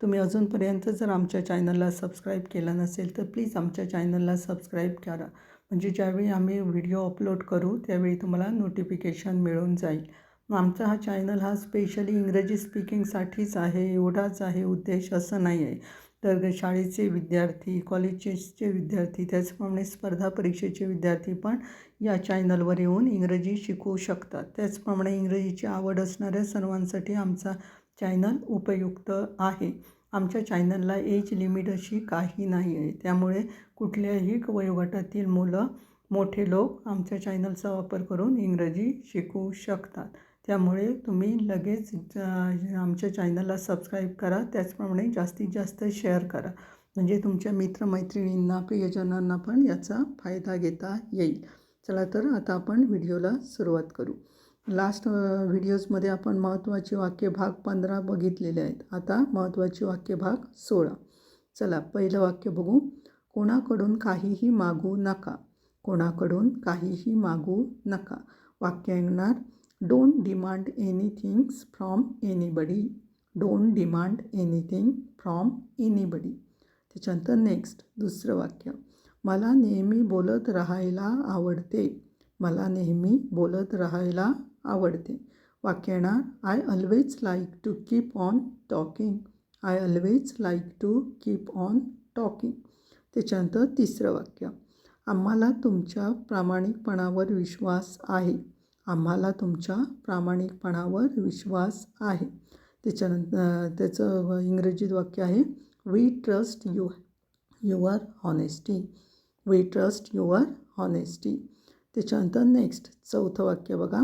तुम्ही अजूनपर्यंत जर आमच्या चॅनलला सबस्क्राईब केला नसेल तर प्लीज आमच्या चॅनलला सबस्क्राईब करा. म्हणजे ज्यावेळी आम्ही व्हिडिओ अपलोड करू त्यावेळी तुम्हाला नोटिफिकेशन मिळून जाईल. मग आमचा हा चॅनल हा स्पेशली इंग्रजी स्पीकिंगसाठीच आहे एवढाच आहे उद्देश असं नाही आहे. तर शाळेचे विद्यार्थी कॉलेजेसचे विद्यार्थी त्याचप्रमाणे स्पर्धा परीक्षेचे विद्यार्थी पण या चॅनलवर येऊन इंग्रजी शिकू शकतात. त्याचप्रमाणे इंग्रजीची आवड असणाऱ्या सर्वांसाठी आमचा चॅनल उपयुक्त आहे. आमच्या चॅनलला एज लिमिट अशी काही नाही आहे त्यामुळे कुठल्याही वयोगटातील मुलं मोठे लोक आमच्या चॅनलचा वापर करून इंग्रजी शिकू शकतात. त्यामुळे तुम्ही लगेच आमच्या चॅनलला सबस्क्राईब करा. त्याचप्रमाणे जास्तीत जास्त शेअर करा. म्हणजे तुमच्या मित्रमैत्रिणींना प्रियजनांना पण याचा फायदा घेता येईल. चला तर आता आपण व्हिडिओला सुरुवात करू. लास्ट व्हिडिओजमध्ये आपण महत्त्वाचे वाक्य भाग पंधरा बघितलेले आहेत. आता महत्त्वाचे वाक्य भाग सोळा. चला पहिलं वाक्य बघू. कोणाकडून काहीही मागू नका. कोणाकडून काहीही मागू नका. वाक्य ऐकणार. Don't demand anythings from anybody don't demand anything from anybody त्याच्यानंतर नेक्स्ट दुसरं वाक्य. मला नेहमी बोलत राहायला आवडते. मला नेहमी बोलत राहायला आवडते. वाक्य येणार I always like to keep on talking I always like to keep on talking त्याच्यानंतर तिसरं वाक्य आम्हाला तुमच्या प्रामाणिकपणावर विश्वास आहे. आम्हाला तुमच्या प्रामाणिकपणावर विश्वास आहे. त्याच्यानंतर त्याचं इंग्रजीत वाक्य आहे we trust you your honesty we trust your honesty त्याच्यानंतर नेक्स्ट चौथं वाक्य बघा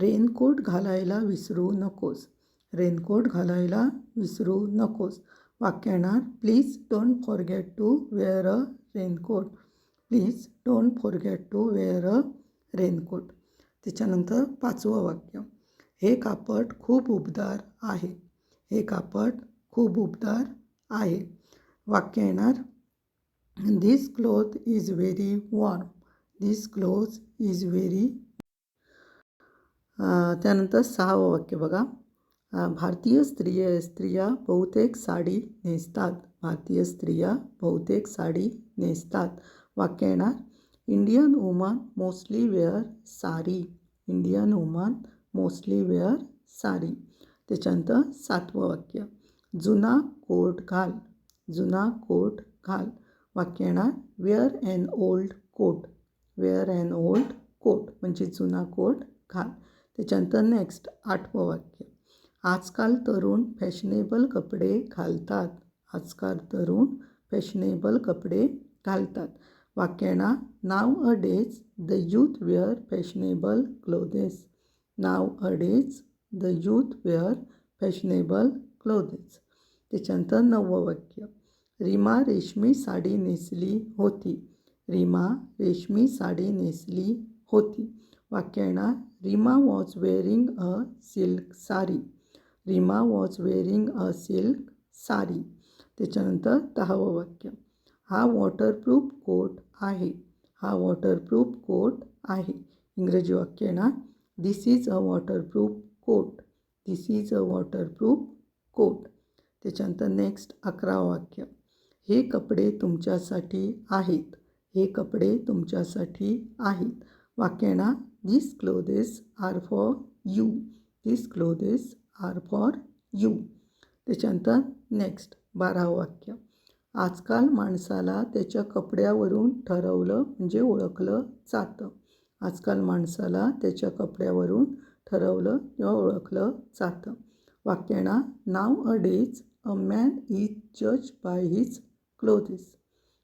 रेनकोट घालायला विसरू नकोस. रेनकोट घालायला विसरू नकोस. वाक्य येणार please don't forget to wear a raincoat please don't forget to wear a raincoat त्याच्यानंतर पाचवं वाक्य हे कापड खूप उबदार आहे. हे कापड खूप उबदार आहे. वाक्य येणार this cloth is very warm this cloth is very त्यानंतर सहावं वाक्य बघा. भारतीय स्त्रिय स्त्रिया बहुतेक साडी नेसतात. भारतीय स्त्रिया बहुतेक साडी नेसतात. वाक्य येणार. Indian woman mostly wear sari. Indian woman mostly wear sari. त्याच्यानंतर सातवं वाक्य. जुना कोट घाल. जुना कोट घाल. वाक्य येणार. Wear and old coat wear and old coat म्हणजे जुना कोट घाल. त्याच्यानंतर नेक्स्ट आठवं वाक्य. आजकाल तरुण फॅशनेबल कपडे घालतात. आजकाल तरुण फॅशनेबल कपडे घालतात. वाक्यांना nowadays the youth wear fashionable clothes nowadays the youth wear fashionable clothes त्याच्यानंतर नववं वाक्य. रीमा रेशमी साडी नेसली होती. रीमा रेशमी साडी नेसली होती. वाक्य येणार Rima was wearing a silk sari Rima was wearing a silk sari त्याच्यानंतर दहावं वाक्य. हा वॉटरप्रूफ कोट आहे. हा वॉटरप्रूफ कोट आहे. इंग्रजी वाक्य येणार this is a waterproof coat this is a waterproof coat त्याच्यानंतर नेक्स्ट अकरावं वाक्य. हे कपडे तुमच्यासाठी आहेत. हे कपडे तुमच्यासाठी आहेत. वाक्य येणार these clothes are for you this clothes are for you त्याच्यानंतर नेक्स्ट बारावं वाक्य. आजकाल माणसाला त्याच्या कपड्यावरून ठरवलं म्हणजे ओळखलं जातं. आजकाल माणसाला त्याच्या कपड्यावरून ठरवलं किंवा ओळखलं जातं. वाक्याना नाव अ डेज अ मॅन इज जज by his clothes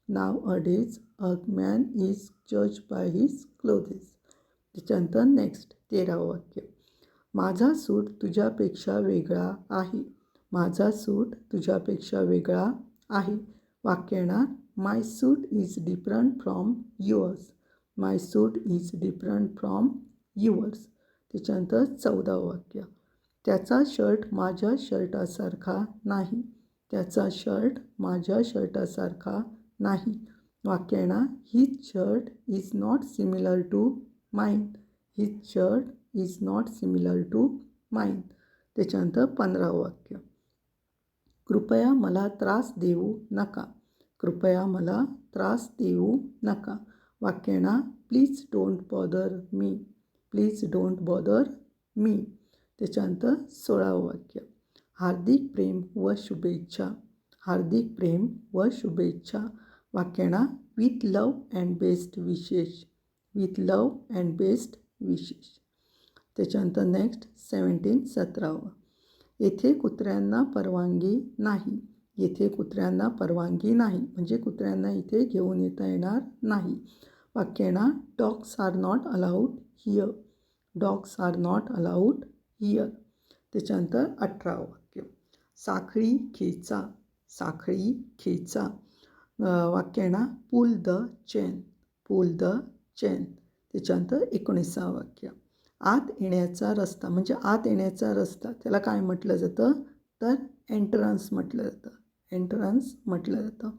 nowadays a man is जज बाय हिज क्लोथेस त्याच्यानंतर नेक्स्ट तेरावं वाक्य. माझा सूट तुझ्यापेक्षा वेगळा आहे. माझा सूट तुझ्यापेक्षा वेगळा आहे. वाक्य येणार my suit is different from yours my suit is different from yours त्याच्यानंतर चौदावं वाक्य. त्याचा शर्ट माझ्या शर्टासारखा नाही. त्याचा शर्ट माझ्या शर्टासारखा नाही. वाक्य येणार his shirt is not similar to mind his shirt is not similar to mind त्याच्यानंतर पंधरावं वाक्य. कृपया मला त्रास देऊ नका. कृपया मला त्रास देऊ नका. वाक्य ना please don't bother me please don't bother me त्याच्यानंतर सोळावं वाक्य. हार्दिक प्रेम व शुभेच्छा. हार्दिक प्रेम व शुभेच्छा. वाक्यणा with love and best wishes with love and best wishes. त्याच्यानंतर नेक्स्ट सेवन्टीन सतरावं. येथे कुत्र्यांना परवानगी नाही. येथे कुत्र्यांना परवानगी नाही. म्हणजे कुत्र्यांना इथे घेऊन येता येणार नाही. वाक्याना dogs are not allowed here dogs are not allowed here त्याच्यानंतर अठरावं वाक्य. साखळी खेचा. साखळी खेचा. वाक्याना pull the chain pull the chain त्याच्यानंतर एकोणीसावं वाक्य. आत येण्याचा रस्ता म्हणजे आत येण्याचा रस्ता त्याला काय म्हटलं जातं? तर एंट्रन्स म्हटलं जातं. एंट्रन्स म्हटलं जातं.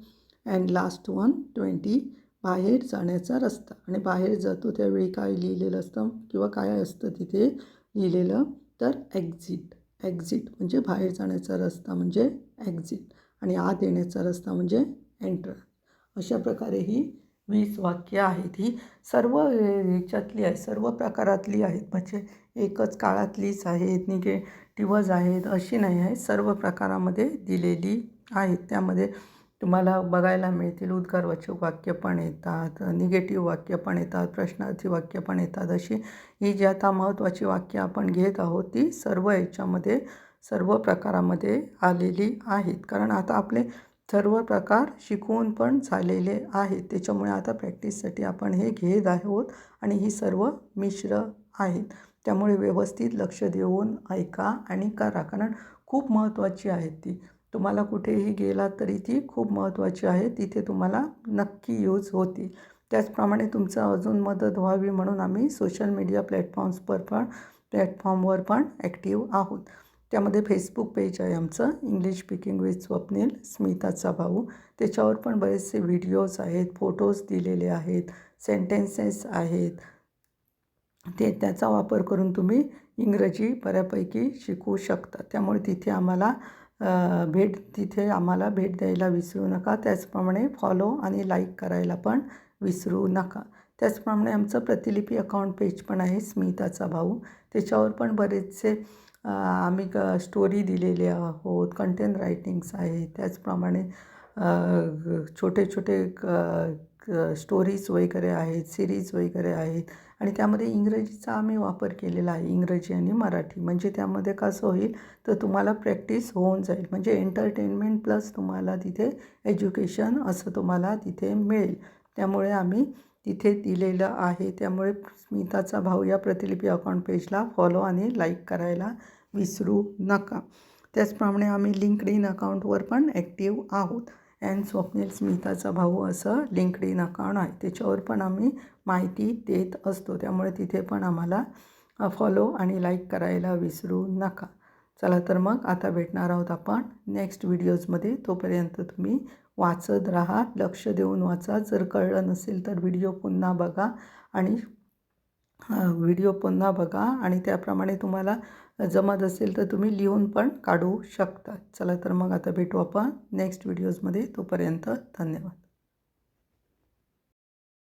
अँड लास्ट वन ट्वेंटी बाहेर जाण्याचा रस्ता. आणि बाहेर जातो त्यावेळी काय लिहिलेलं असतं? किंवा काय असतं तिथे लिहिलेलं? तर एक्झिट एक्झिट म्हणजे बाहेर जाण्याचा रस्ता म्हणजे एक्झिट आणि आत येण्याचा रस्ता म्हणजे एंट्रन्स अशा प्रकारे ही वीस वाक्य आहेत ही सर्व ह्याच्यातली आहे सर्व प्रकारातली आहेत. म्हणजे एकच काळातलीच आहेत निगेटिव्हज आहेत अशी नाही आहे. सर्व प्रकारामध्ये दिलेली आहेत. त्यामध्ये तुम्हाला बघायला मिळतील उद्गारवाचक वाक्य पण येतात निगेटिव्ह वाक्य पण येतात प्रश्नार्थी वाक्य पण येतात. अशी ही जी आता महत्त्वाची वाक्य आपण घेत आहोत ती सर्व याच्यामध्ये सर्व प्रकारामध्ये आलेली आहेत. कारण आता आपले सर्व प्रकार शिकवून पण झालेले आहेत. त्याच्यामुळे आता प्रॅक्टिससाठी आपण हे घेत आहोत आणि ही सर्व मिश्र आहेत. त्यामुळे व्यवस्थित लक्ष देऊन ऐका आणि करा. कारण खूप महत्त्वाची आहेत ती. तुम्हाला कुठेही गेलात तरी ती खूप महत्त्वाची आहे. तिथे तुम्हाला नक्की यूज होती त्याचप्रमाणे तुमचं अजून मदत व्हावी म्हणून आम्ही सोशल मीडिया प्लॅटफॉर्म्सवर पण प्लॅटफॉर्मवर पण ॲक्टिव्ह आहोत. त्यामध्ये फेसबुक पेज आहे आमचं. इंग्लिश स्पीकिंग विथ स्वप्नील स्मिताचा भाऊ. त्याच्यावर पण बरेचसे व्हिडिओज आहेत फोटोज दिलेले आहेत सेंटेन्सेस आहेत. ते त्याचा वापर करून तुम्ही इंग्रजी बऱ्यापैकी शिकू शकता. त्यामुळे तिथे आम्हाला भेट तिथे आम्हाला भेट द्यायला विसरू नका. त्याचप्रमाणे फॉलो आणि लाईक करायला पण विसरू नका. त्याचप्रमाणे आमचं प्रतिलिपी अकाउंट पेज पण आहे स्मिताचा भाऊ. त्याच्यावर पण बरेचसे आम्ही क स्टोरी दिलेले आहोत कंटेंट रायटिंग्स आहेत. त्याचप्रमाणे छोटे छोटे क स्टोरीज वगैरे आहेत सिरीज वगैरे आहेत. आणि त्यामध्ये इंग्रजीचा आम्ही वापर केलेला आहे इंग्रजी आणि मराठी. म्हणजे त्यामध्ये कसं होईल तर तुम्हाला प्रॅक्टिस होऊन जाईल. म्हणजे एंटरटेनमेंट प्लस तुम्हाला तिथे एज्युकेशन असं तुम्हाला तिथे मिळेल. त्यामुळे आम्ही तिथे दिलेलं आहे. त्यामुळे स्मिताचा भाऊ या प्रतिलिपी अकाउंट पेजला फॉलो आणि लाईक करायला विसरू नका. त्याचप्रमाणे आम्ही लिंकड इन अकाउंटवर पण ॲक्टिव्ह आहोत. अँड स्वप्नील स्मिताचा भाऊ असं लिंकड इन अकाउंट आहे. त्याच्यावर पण आम्ही माहिती देत असतो. त्यामुळे तिथे पण आम्हाला फॉलो आणि लाईक करायला विसरू नका. चला तर मग आता भेटणार आहोत आपण नेक्स्ट व्हिडिओजमध्ये तोपर्यंत तुम्ही वाचत राहा. लक्ष देऊन वाचा. जर कळलं नसेल तर व्हिडिओ पुन्हा बघा आणि व्हिडिओ पुन्हा बघा आणि त्याप्रमाणे तुम्हाला जमत असेल तर तुम्ही लिहून पण काढू शकता. चला तर मग आता भेटू आपण नेक्स्ट व्हिडिओजमध्ये तोपर्यंत धन्यवाद.